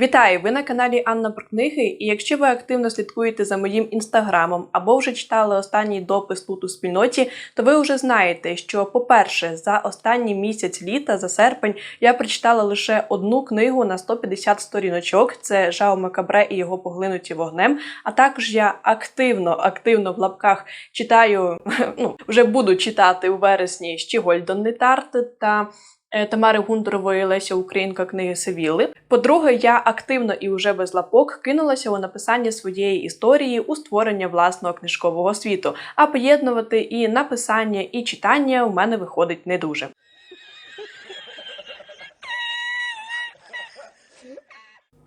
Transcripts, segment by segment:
Вітаю! Ви на каналі Анна про книги. І якщо ви активно слідкуєте за моїм інстаграмом або вже читали останній допис тут у спільноті, то ви вже знаєте, що, по-перше, за останній місяць літа, за серпень, я прочитала лише одну книгу на 150 сторіночок. Це Жао Макабре і його поглинуті вогнем. А також я активно, активно в лапках читаю, ну вже буду читати у вересні Щігольдон Нетарт та. Е, Тамари Гундорової Леся Українка книги Севіли. По-друге, я активно і уже без лапок кинулася у написання своєї історії у створення власного книжкового світу. А поєднувати і написання, і читання у мене виходить не дуже.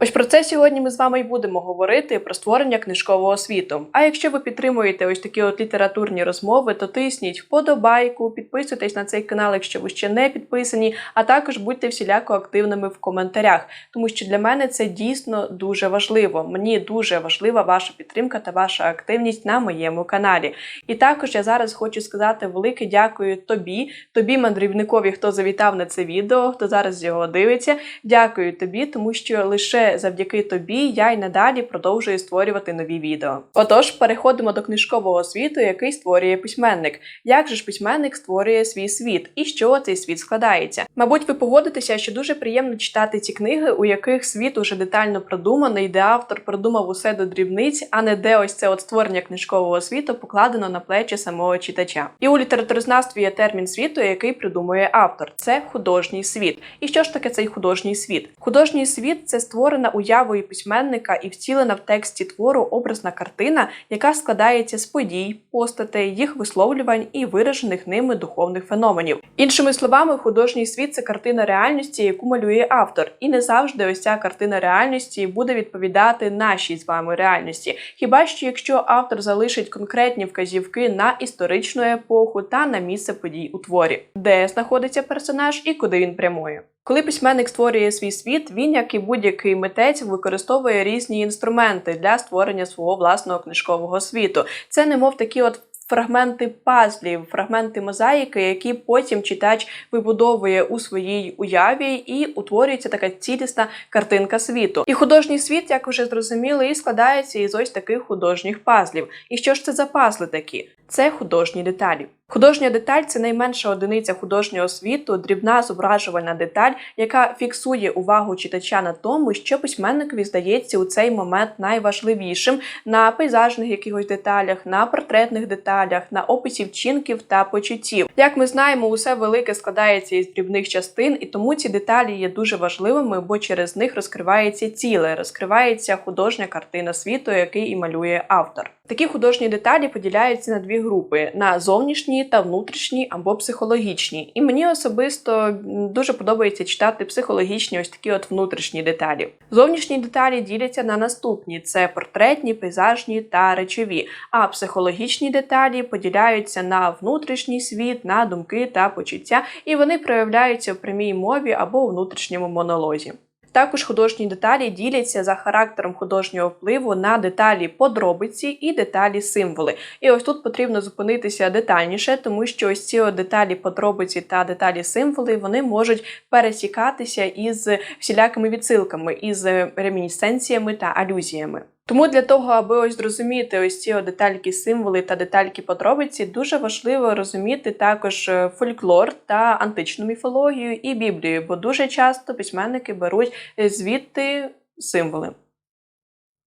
Ось про це сьогодні ми з вами і будемо говорити про створення книжкового світу. А якщо ви підтримуєте ось такі от літературні розмови, то тисніть вподобайку, підписуйтесь на цей канал, якщо ви ще не підписані, а також будьте всіляко активними в коментарях, тому що для мене це дійсно дуже важливо. Мені дуже важлива ваша підтримка та ваша активність на моєму каналі. І також я зараз хочу сказати велике дякую тобі, тобі, мандрівникові, хто завітав на це відео, хто зараз його дивиться. Дякую тобі, тому що лише завдяки тобі я й надалі продовжую створювати нові відео. Отож, переходимо до книжкового світу, який створює письменник. Як же ж письменник створює свій світ і з чого цей світ складається? Мабуть, ви погодитеся, що дуже приємно читати ці книги, у яких світ уже детально продуманий, де автор продумав усе до дрібниць, а не де ось це от створення книжкового світу покладено на плечі самого читача. І у літературознавстві є термін світу, який придумує автор. Це художній світ. І що ж таке цей художній світ? Художній світ це створена уявою письменника і втілена в тексті твору образна картина, яка складається з подій, постатей, їх висловлювань і виражених ними духовних феноменів. Іншими словами, художній світ це картина реальності, яку малює автор, і не завжди ось ця картина реальності буде відповідати нашій з вами реальності. Хіба що якщо автор залишить конкретні вказівки на історичну епоху та на місце подій у творі, де знаходиться персонаж і куди він прямує. Коли письменник створює свій світ, він, як і будь-який митець, використовує різні інструменти для створення свого власного книжкового світу. Це немов такі от. Фрагменти пазлів, фрагменти мозаїки, які потім читач вибудовує у своїй уяві, і утворюється така цілісна картинка світу. І художній світ, як вже зрозуміли, і складається із ось таких художніх пазлів. І що ж це за пазли такі? Це художні деталі. Художня деталь це найменша одиниця художнього світу, дрібна зображувальна деталь, яка фіксує увагу читача на тому, що письменникові здається у цей момент найважливішим на пейзажних якихось деталях, на портретних деталях, на описі вчинків та почуттів. Як ми знаємо, усе велике складається із дрібних частин, і тому ці деталі є дуже важливими, бо через них розкривається ціле, розкривається художня картина світу, який і малює автор. Такі художні деталі поділяються на дві групи: на зовнішні та внутрішні або психологічні. І мені особисто дуже подобається читати психологічні, ось такі от внутрішні деталі. Зовнішні деталі діляться на наступні: це портретні, пейзажні та речові. А психологічні деталі поділяються на внутрішній світ, на думки та почуття, і вони проявляються в прямій мові або внутрішньому монолозі. Також художні деталі діляться за характером художнього впливу на деталі подробиці і деталі символи. І ось тут потрібно зупинитися детальніше, тому що ось ці деталі подробиці та деталі символи вони можуть пересікатися із всілякими відсилками, із ремінісценціями та алюзіями. Тому для того, аби ось зрозуміти ось ці детальки символи та детальки подробиці, дуже важливо розуміти також е, фольклор та античну міфологію і Біблію, бо дуже часто письменники беруть звідти символи.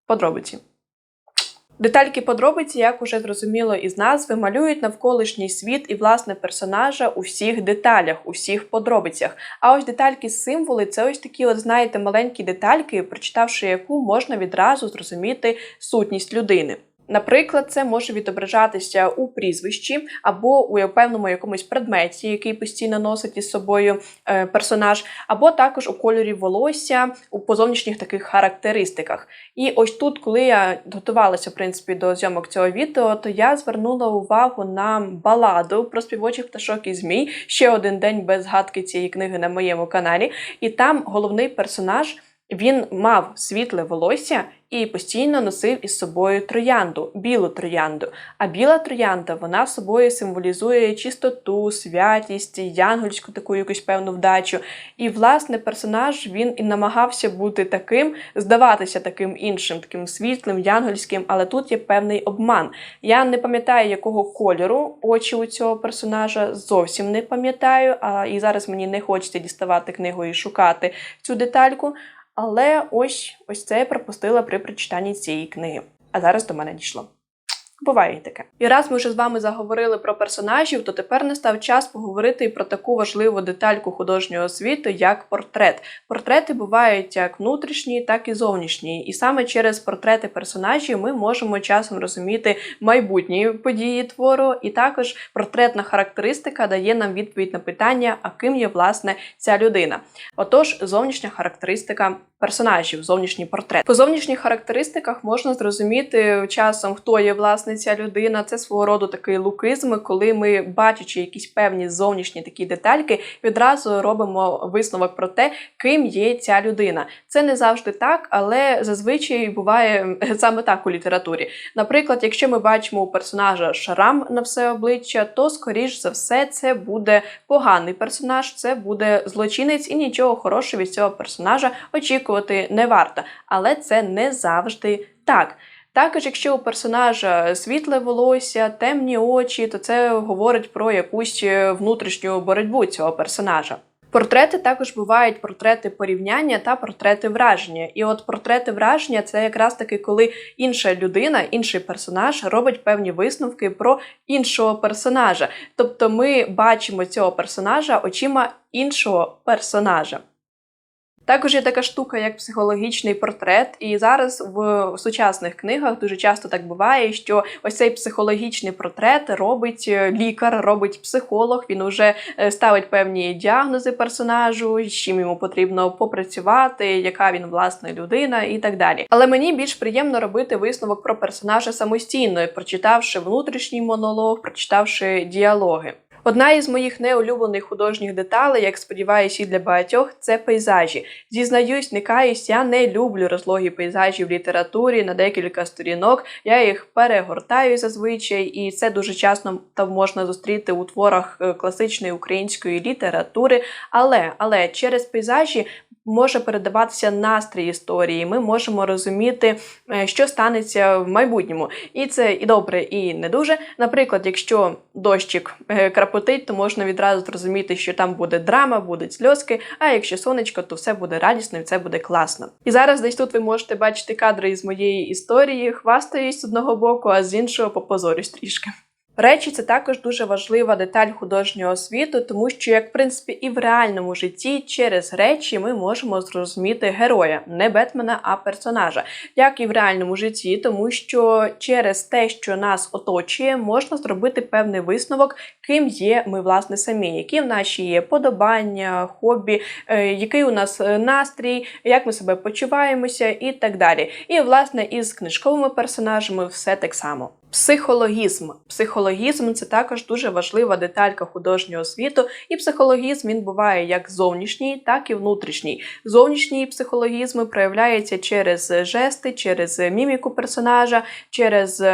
Подробиці. Детальки подробиці, як уже зрозуміло із назви, малюють навколишній світ і власне персонажа у всіх деталях, у всіх подробицях. А ось детальки символи це ось такі, от знаєте, маленькі детальки, прочитавши яку можна відразу зрозуміти сутність людини. Наприклад, це може відображатися у прізвищі або у певному якомусь предметі, який постійно носить із собою е, персонаж, або також у кольорі волосся, у позовнішніх таких характеристиках. І ось тут, коли я готувалася в принципі до зйомок цього відео, то я звернула увагу на баладу про співочих пташок і змій. Ще один день без згадки цієї книги на моєму каналі. І там головний персонаж Він мав світле волосся і постійно носив із собою троянду, білу троянду. А біла троянда вона собою символізує чистоту, святість, янгольську таку якусь певну вдачу. І, власне, персонаж він і намагався бути таким, здаватися таким іншим, таким світлим, янгольським, але тут є певний обман. Я не пам'ятаю, якого кольору очі у цього персонажа, зовсім не пам'ятаю. А і зараз мені не хочеться діставати книгу і шукати цю детальку. Але ось ось це я пропустила при прочитанні цієї книги. А зараз до мене дійшло. Буває і таке. І раз ми вже з вами заговорили про персонажів, то тепер настав час поговорити і про таку важливу детальку художнього світу, як портрет. Портрети бувають як внутрішні, так і зовнішні. І саме через портрети персонажів ми можемо часом розуміти майбутні події твору, і також портретна характеристика дає нам відповідь на питання, а ким є власне ця людина. Отож, зовнішня характеристика персонажів, зовнішній портрет. По зовнішніх характеристиках можна зрозуміти часом, хто є власне ця людина. Це свого роду такий лукизм, коли ми, бачачи якісь певні зовнішні такі детальки, відразу робимо висновок про те, ким є ця людина. Це не завжди так, але зазвичай буває саме так у літературі. Наприклад, якщо ми бачимо у персонажа шрам на все обличчя, то скоріш за все це буде поганий персонаж, це буде злочинець, і нічого хорошого від цього персонажа очікувати не варто. Але це не завжди так. Також, якщо у персонажа світле волосся, темні очі, то це говорить про якусь е, внутрішню боротьбу цього персонажа. Портрети також бувають портрети порівняння та портрети враження. І от портрети враження це якраз таки, коли інша людина, інший персонаж робить певні висновки про іншого персонажа. Тобто ми бачимо цього персонажа очима іншого персонажа. Також є така штука, як психологічний портрет, і зараз в сучасних книгах дуже часто так буває, що ось цей психологічний портрет робить е, лікар, робить психолог. Він уже е, ставить певні діагнози персонажу, з чим йому потрібно попрацювати, яка він власне людина і так далі. Але мені більш приємно робити висновок про персонажа самостійно, прочитавши внутрішній монолог, прочитавши діалоги. Одна із моїх неулюблених художніх деталей, як сподіваюся, і для багатьох, це пейзажі. Зізнаюсь, не каюсь, я не люблю розлогі пейзажі в літературі на декілька сторінок. Я їх перегортаю зазвичай, і це дуже часто там можна зустріти у творах е, класичної української літератури. Але але через пейзажі може передаватися настрій історії. Ми можемо розуміти, е, що станеться в майбутньому. І це і добре, і не дуже. Наприклад, якщо дощик е, крапотить, то можна відразу зрозуміти, що там буде драма, будуть сльозки. А якщо сонечко, то все буде радісно і це буде класно. І зараз десь тут ви можете бачити кадри із моєї історії, хвастаюсь з одного боку, а з іншого попозорюсь трішки. Речі це також дуже важлива деталь художнього світу, тому що, як в принципі, і в реальному житті через речі ми можемо зрозуміти героя, не Бетмена, а персонажа, як і в реальному житті, тому що через те, що нас оточує, можна зробити певний висновок, ким є ми власне самі, які в наші є подобання, хобі, е, який у нас е, настрій, як ми себе почуваємося і так далі. І власне із книжковими персонажами все так само. Психологізм. Психологізм це також дуже важлива деталька художнього світу, і психологізм він буває як зовнішній, так і внутрішній. Зовнішній психологізм проявляється через жести, через міміку персонажа, через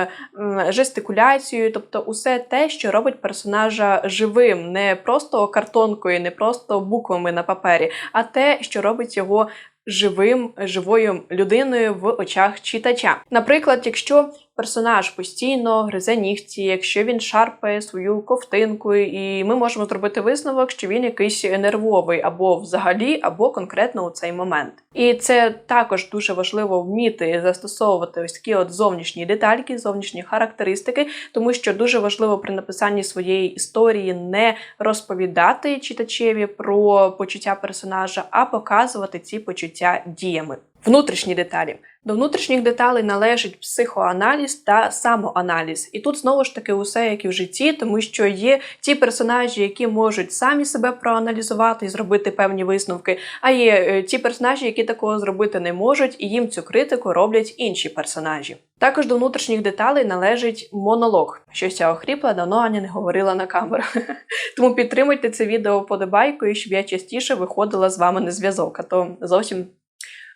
жестикуляцію, тобто усе те, що робить персонажа живим, не просто картонкою, не просто буквами на папері, а те, що робить його живим, живою людиною в очах читача. Наприклад, якщо персонаж постійно гризе нігті, якщо він шарпає свою ковтинку, і ми можемо зробити висновок, що він якийсь нервовий або взагалі, або конкретно у цей момент. І це також дуже важливо вміти застосовувати ось такі от зовнішні детальки, зовнішні характеристики, тому що дуже важливо при написанні своєї історії не розповідати читачеві про почуття персонажа, а показувати ці почуття діями. Внутрішні деталі. До внутрішніх деталей належить психоаналіз та самоаналіз. І тут знову ж таки усе як і в житті, тому що є ті персонажі, які можуть самі себе проаналізувати і зробити певні висновки. А є е, ті персонажі, які такого зробити не можуть, і їм цю критику роблять інші персонажі. Також до внутрішніх деталей належить монолог. Щось я охріпла, давно Аня не говорила на камеру. Тому підтримуйте це відео вподобайкою, щоб я частіше виходила з вами на зв'язок, а то зовсім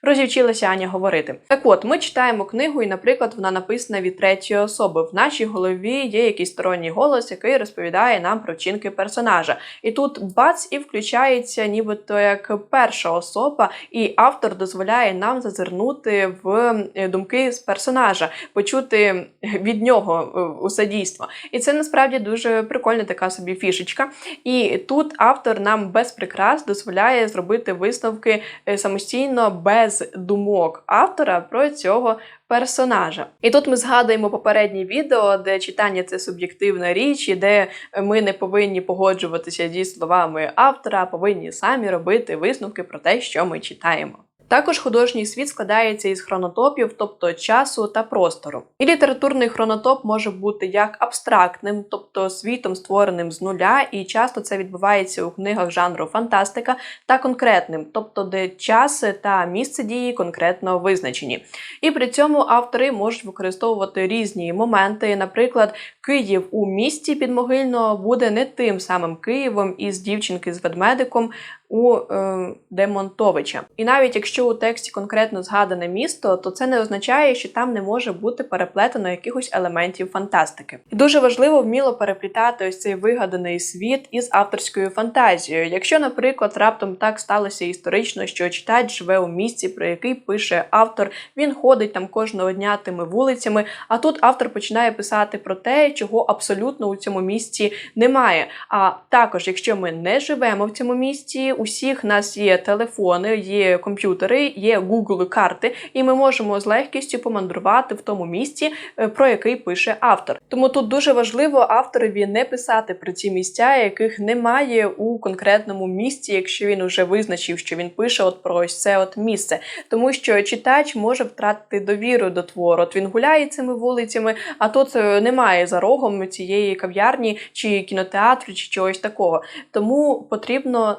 Розівчилася Аня говорити. Так от, ми читаємо книгу, і, наприклад, вона написана від третьої особи. В нашій голові є якийсь сторонній голос, який розповідає нам про вчинки персонажа. І тут бац і включається нібито як перша особа, і автор дозволяє нам зазирнути в е, думки з персонажа, почути від нього е, усе дійство. І це насправді дуже прикольна така собі фішечка. І тут автор нам без прикрас дозволяє зробити висновки е, самостійно без думок автора про цього персонажа. І тут ми згадуємо попереднє відео, де читання це суб'єктивна річ, і де ми не повинні погоджуватися зі словами автора, а повинні самі робити висновки про те, що ми читаємо. Також художній світ складається із хронотопів, тобто часу та простору. І літературний хронотоп може бути як абстрактним, тобто світом створеним з нуля, і часто це відбувається у книгах жанру фантастика, та конкретним, тобто де час та місце дії конкретно визначені. І при цьому автори можуть використовувати різні моменти. Наприклад, Київ у місті підмогильного буде не тим самим Києвом із дівчинки з ведмедиком у е, Демонтовича. І навіть якщо у тексті конкретно згадане місто, то це не означає, що там не може бути переплетено якихось елементів фантастики. І дуже важливо вміло переплітати ось цей вигаданий світ із авторською фантазією. Якщо, наприклад, раптом так сталося історично, що читач живе у місці, про який пише автор, він ходить там кожного дня тими вулицями. А тут автор починає писати про те, чого абсолютно у цьому місці немає. А також, якщо ми не живемо в цьому місці, усіх нас є телефони, є комп'ютери, є Google карти, і ми можемо з легкістю помандрувати в тому місці, е, про який пише автор. Тому тут дуже важливо авторові не писати про ці місця, яких немає у конкретному місці, якщо він уже визначив, що він пише от про ось це от місце, тому що читач може втратити довіру до твору. От він гуляє цими вулицями, а тут е, немає за рогом цієї кав'ярні чи кінотеатру, чи чогось такого. Тому потрібно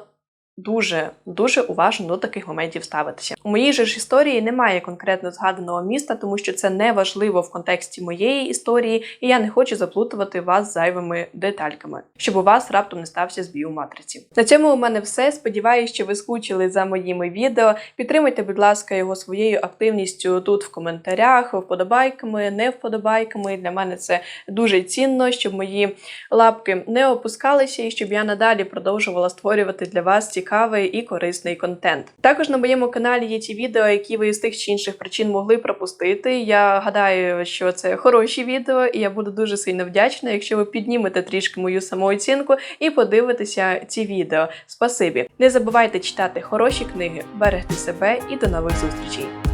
дуже дуже уважно до таких моментів ставитися. У моїй же ж історії немає конкретно згаданого міста, тому що це не важливо в контексті моєї історії, і я не хочу заплутувати вас зайвими детальками, щоб у вас раптом не стався збій у матриці. На цьому у мене все. Сподіваюсь, що ви скучили за моїми відео. Підтримайте, будь ласка, його своєю активністю тут в коментарях, вподобайками, не вподобайками. Для мене це дуже цінно, щоб мої лапки не опускалися і щоб я надалі продовжувала створювати для вас ці цікавий і корисний контент. Також на моєму каналі є ті відео, які ви з тих чи інших причин могли пропустити. Я гадаю, що це хороші відео, і я буду дуже сильно вдячна, якщо ви піднімете трішки мою самооцінку і подивитеся ці відео. Спасибі! Не забувайте читати хороші книги, берегти себе і до нових зустрічей!